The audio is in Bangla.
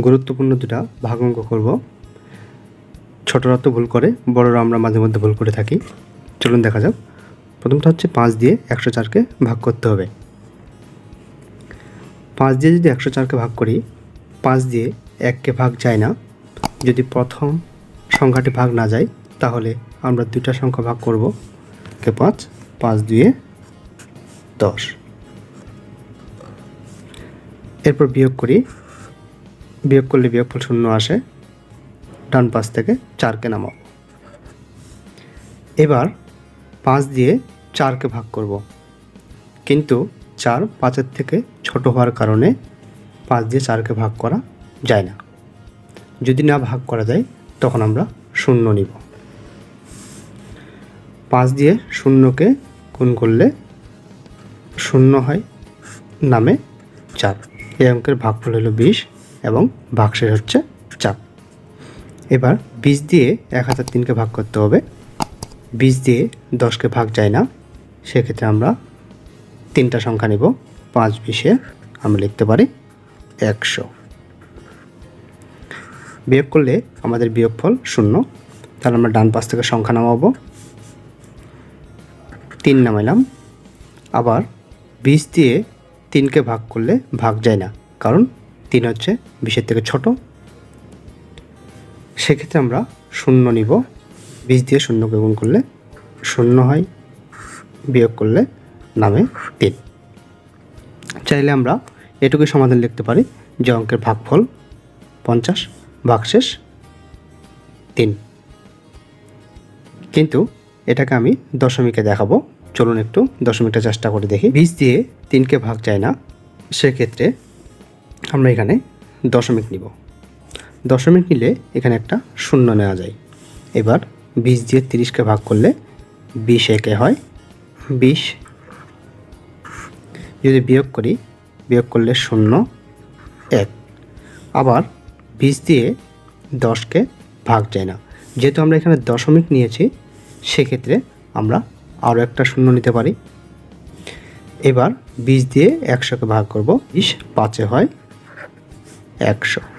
গুরুত্বপূর্ণ দুটা ভাগ অঙ্ক করব। ছোটরা তো ভুল করে বড়রা আমরা মাঝে মধ্যে ভুল করে থাকি। চলুন দেখা যাক। প্রথমটা হচ্ছে পাঁচ দিয়ে একশো চারকে ভাগ করতে হবে। পাঁচ দিয়ে যদি একশো চারকে ভাগ করি, পাঁচ দিয়ে এককে ভাগ যায় না। যদি প্রথম সংখ্যাটি ভাগ না যায়, তাহলে আমরা দুইটা সংখ্যা ভাগ করব। কে পাঁচ? পাঁচ দুয়ে দশ। এরপর বিয়োগ করি বিয়োগ করলে বিয়োগফল শূন্য আসে। ডান পাশ থেকে চারকে নামাও। এবার পাঁচ দিয়ে চারকে ভাগ করব। কিন্তু চার পাঁচের থেকে ছোট হওয়ার কারণে পাঁচ দিয়ে চারকে ভাগ করা যায় না। যদি না ভাগ করা যায়, তখন আমরা শূন্য নিব। পাঁচ দিয়ে শূন্যকে গুণ করলে শূন্য হয় নামে চার। এই অঙ্কের ভাগফল হলো বিশ। এবং ভাগশেষ হচ্ছে চাপ এবার বিশ দিয়ে এক হাজার তিনকে ভাগ করতে হবে। বিশ দিয়ে দশকে ভাগ যায় না। সেক্ষেত্রে আমরা তিনটা সংখ্যা নেব। পাঁচ বিশে আমরা লিখতে পারি একশো। বিয়োগ করলে আমাদের বিয়োগফল শূন্য। তাহলে আমরা ডান পাশ থেকে সংখ্যা নামাবো। তিন নামাইলাম। আবার বিশ দিয়ে তিনকে ভাগ করলে ভাগ যায় না। কারণ তিন হচ্ছে বিশের থেকে ছোট। সেক্ষেত্রে আমরা শূন্য নিব। বিশ দিয়ে শূন্যকে গুণ করলে শূন্য হয়, বিয়োগ করলে নামে তিন। চাইলে আমরা এটুকুই সমাধান লিখতে পারি, যে অঙ্কের ভাগফল পঞ্চাশ, ভাগশেষ তিন। কিন্তু এটাকে আমি দশমিকে দেখাবো। চলুন একটু দশমিকটা চেষ্টা করে দেখি। বিশ দিয়ে তিনকে ভাগ যায় না। সেক্ষেত্রে আমরা এখানে দশমিক নিব। দশমিক নিলে এখানে একটা শূন্য নেওয়া যায়। এবার বিশ দিয়ে তিরিশকে ভাগ করলে বিশ একে হয় বিশ। যদি বিয়োগ করি, বিয়োগ করলে শূন্য, এক। আবার বিশ দিয়ে দশকে ভাগ যায় না। যেহেতু আমরা এখানে দশমিক নিয়েছি, সেক্ষেত্রে আমরা আরও একটা শূন্য নিতে পারি। এবার বিশ দিয়ে একশোকে ভাগ করব। বিশ পাঁচে হয় একশো।